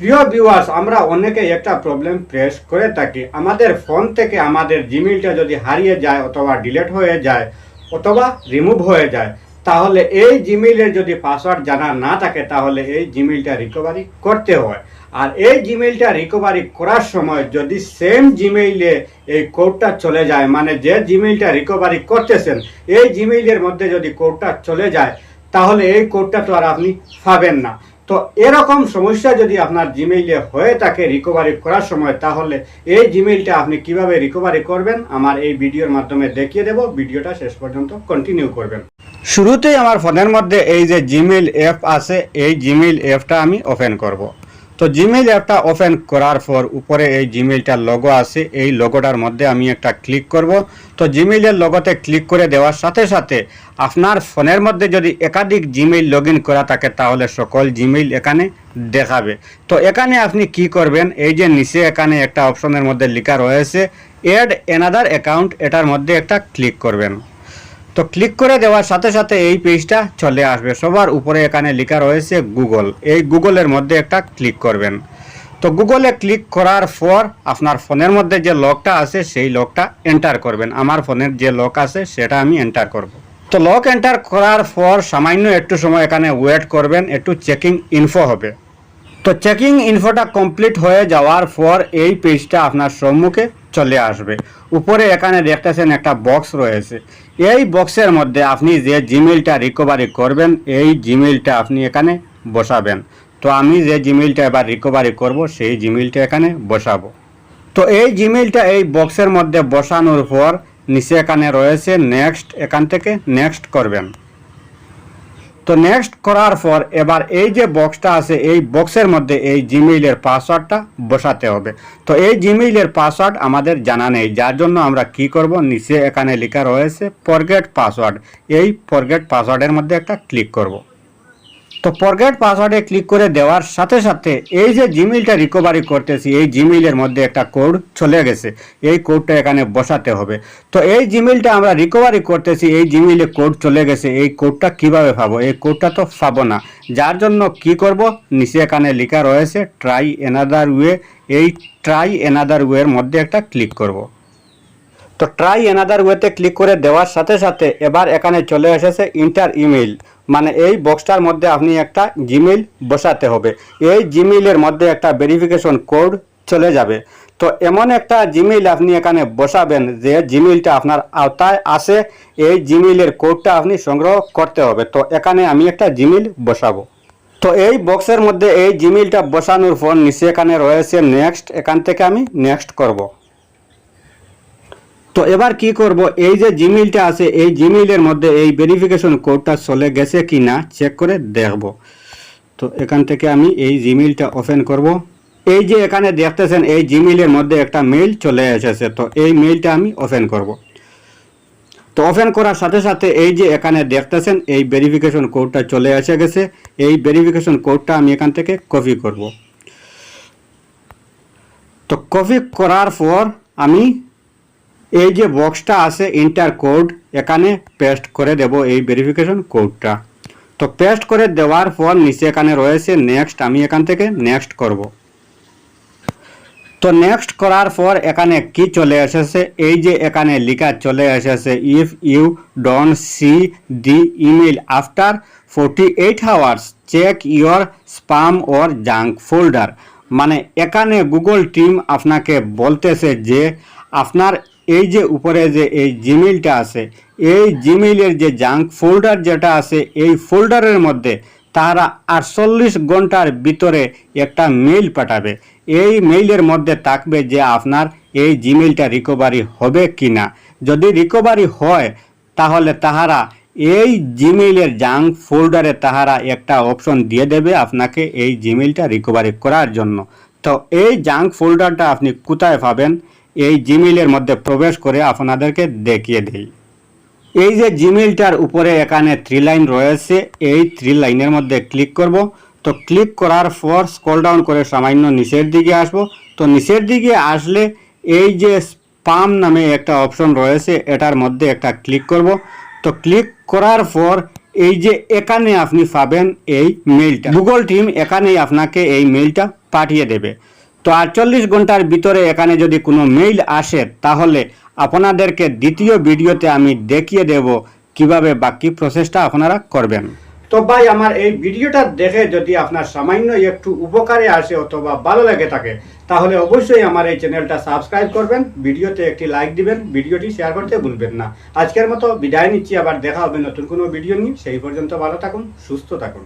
প্রিয় ভিউয়ার্স আমরা অনেকে একটা প্রবলেম ফেস করে থাকি। আমাদের ফোন থেকে আমাদের জিমেলটা যদি হারিয়ে যায় অথবা ডিলেট হয়ে যায় অথবা রিমুভ হয়ে যায়, তাহলে এই জিমেইলের যদি পাসওয়ার্ড জানা না থাকে, তাহলে এই জিমেলটা রিকভারি করতে হয়। আর এই জিমেলটা রিকভারি করার সময় যদি সেম জিমেইলে এই কোডটা চলে যায় মানে যে জিমেইলটা রিকভারি করতেছেন, এই জিমেইলের মধ্যে যদি কোডটা চলে যায়, তাহলে এই কোডটা তো আর আপনি পাবেন না। তো এরকম সমস্যা যদি আপনার জিমেইলে হয়ে থাকে রিকভারি করার সময়, তাহলে এই জিমেইলটা আপনি কীভাবে রিকভারি করবেন? আমার এই ভিডিওর মাধ্যমে দেখিয়ে দেব। ভিডিওটা শেষ পর্যন্ত কন্টিনিউ করবেন। শুরুতেই আমার ফোনের মধ্যে এই যে জিমেইল অ্যাপ আছে, এই জিমেইল অ্যাপটা আমি ওপেন করব। তো জিমেইল অ্যাপটা ওপেন করার পর উপরে এই জিমেইলটার লোগো আছে, এই লোগোটার মধ্যে আমি একটা ক্লিক করব। তো জিমেইলের লোগোতে ক্লিক করে দেওয়ার সাথে সাথে আপনার ফোনের মধ্যে যদি একাধিক জিমেইল লগ করা থাকে, তাহলে সকল জিমেইল এখানে দেখাবে। তো এখানে আপনি কি করবেন, এই যে নিচে এখানে একটা অপশনের মধ্যে লেখা রয়েছে এড অ্যানাদার অ্যাকাউন্ট এটার মধ্যে একটা ক্লিক করবেন। তো ক্লিক করে দেওয়ার সাথে সাথে এই পেজটা চলে আসবে। সবার উপরে এখানে লেখা রয়েছে গুগল এই গুগলের মধ্যে একটা ক্লিক করবেন। তো গুগলে ক্লিক করার পর আপনার ফোনের মধ্যে যে লকটা আছে, সেই লকটা এন্টার করবেন। আমার ফোনের যে লক আছে, সেটা আমি এন্টার করব। তো লক এন্টার করার পর সামান্য একটু সময় এখানে ওয়েট করবেন। একটু চেকিং ইনফো হবে। তো চেকিং ইনফোটা কমপ্লিট হয়ে যাওয়ার পর এই পেজটা আপনার সম্মুখে চলে আসবে। উপরে এখানে দেখতেছেন একটা বক্স রয়েছে। এই বক্সের মধ্যে আপনি যে জিমেলটা রিকভারি করবেন, এই জিমেলটা আপনি এখানে বসাবেন। তো আমি যে জিমেলটা এবার রিকভারি করব, সেই জিমেলটা এখানে বসাবো। তো এই জিমেলটা এই বক্সের মধ্যে বসানোর পর নিচে এখানে রয়েছে নেক্সট এখান থেকে নেক্সট করবেন। তো নেক্সট করার পর এবার এই যে বক্সটা আছে, এই বক্সের মধ্যে এই জিমেইলের পাসওয়ার্ডটা বসাতে হবে। তো এই জিমেইলের পাসওয়ার্ড আমাদের জানা নেই। যার জন্য আমরা কি করব? নিচে এখানে লেখা রয়েছে ফরগেট পাসওয়ার্ড এই ফরগেট পাসওয়ার্ডের মধ্যে একটা ক্লিক করব। তো ফরগেট পাসওয়ার্ডে ক্লিক করে দেওয়ার সাথে সাথে এই যে জিমেইলটা রিকভারি করতেছি, এই জিমেইলের মধ্যে একটা কোড চলে গেছে। এই কোডটা এখানে বসাতে হবে। তো এই জিমেইলটা আমরা রিকভারি করতেছি, এই জিমেইলে কোড চলে গেছে, এই কোডটা কীভাবে পাবো? এই কোডটা তো পাবো না। যার জন্য কি করব? নিচে এখানে লেখা রয়েছে ট্রাই এনাদার ওয়ে এই ট্রাই এনাদার ওয়ের মধ্যে একটা ক্লিক করব। তো ট্রাই এনাদার ওয়েতে ক্লিক করে দেওয়ার সাথে সাথে এবার এখানে চলে এসেছে ইন্টার ইমেইল মানে এই বক্সটার মধ্যে আপনি একটা জিমেইল বসাতে হবে। এই জিমেইলের মধ্যে একটা ভেরিফিকেশন কোড চলে যাবে। তো এমন একটা জিমেইল আপনি এখানে বসাবেন যে জিমেইলটা আপনার আওতায় আসে, এই জিমেইলের কোডটা আপনি সংগ্রহ করতে হবে। তো এখানে আমি একটা জিমেইল বসাবো। তো এই বক্সের মধ্যে এই জিমেইলটা বসানোর পর নিচে এখানে রয়েছে নেক্সট এখান থেকে আমি নেক্সট করব। তো এবার কি করব? এই যে জিমেইলটা আছে, এই জিমেইলের মধ্যে এই ভেরিফিকেশন কোডটা চলে গেছে কি না চেক করে দেখব। তো এখান থেকে আমি এই জিমেইলটা ওপেন করব। এই যে এখানে দেখতেছেন, এই জিমেইলের মধ্যে একটা মেইল চলে এসেছে, তো এই মেইলটা আমি ওপেন করব। তো ওপেন করার সাথে সাথে এই যে এখানে দেখতেছেন, এই ভেরিফিকেশন কোডটা চলে এসে গেছে। এই ভেরিফিকেশন কোডটা আমি এখান থেকে কপি করব। তো কপি করার পর আমি এই যে বক্সটা আছে ইন্টার কোড, এখানে পেস্ট করে দেব এই ভেরিফিকেশন কোডটা। তো পেস্ট করে দেওয়ার পর নিচে এখানে রয়েছে নেক্সট আমি এখান থেকে নেক্সট করব। তো নেক্সট করার পর এখানে কি চলে এসেছে? এই যে এখানে লেখা চলে এসেছে if you don't see the email after forty eight hours check your spam or junk folder মানে এখানে গুগল টিম আপনাকে বলতেছে যে আপনার এই যে উপরে যে এই জিমেইলটা আছে, এই জিমেইলের যে জাঙ্ক ফোল্ডার যেটা আছে, এই ফোল্ডারের মধ্যে তারা আটচল্লিশ ঘণ্টার ভিতরে একটা মেইল পাঠাবে। এই মেইলের মধ্যে থাকবে যে আপনার এই জিমেইলটা রিকভারি হবে কি না যদি রিকভারি হয়, তাহলে তাহারা এই জিমেইলের জাঙ্ক ফোল্ডারে তাহারা একটা অপশন দিয়ে দেবে আপনাকে এই জিমেইলটা রিকভারি করার জন্য। তো এই জাঙ্ক ফোল্ডারটা আপনি কোথায় পাবেন? এই জিমেইলের মধ্যে প্রবেশ করে আপনাদেরকে দেখিয়ে দেই। এই যে জিমেইলটার উপরে এখানে থ্রি লাইন রয়েছে, এই থ্রি লাইনের মধ্যে ক্লিক করব। তো ক্লিক করার পর স্কল ডাউন করে সামান্য নিচের দিকে আসব। তো নিচের দিকে আসলে এই যে স্পাম নামে একটা অপশন রয়েছে, এটার মধ্যে একটা ক্লিক করব। তো ক্লিক করার পর এই যে এখানে আপনি পাবেন এই মেলটা গুগল টিম এখানেই আপনাকে এই মেলটা পাঠিয়ে দেবে। তো আটচল্লিশ ঘণ্টার ভিতরে এখানে যদি কোনো মেইল আসে, তাহলে আপনাদেরকে দ্বিতীয় ভিডিওতে আমি দেখিয়ে দেব কীভাবে বাকি প্রসেসটা আপনারা করবেন। তো ভাই, আমার এই ভিডিওটা দেখে যদি আপনার সামান্য একটু উপকারে আসে অথবা ভালো লাগে থাকে, তাহলে অবশ্যই আমার এই চ্যানেলটা সাবস্ক্রাইব করবেন, ভিডিওতে একটি লাইক দিবেন, ভিডিওটি শেয়ার করতে ভুলবেন না। আজকের মতো বিদায় নিচ্ছি, আবার দেখা হবে নতুন কোনো ভিডিও নিয়ে। সেই পর্যন্ত ভালো থাকুন, সুস্থ থাকুন।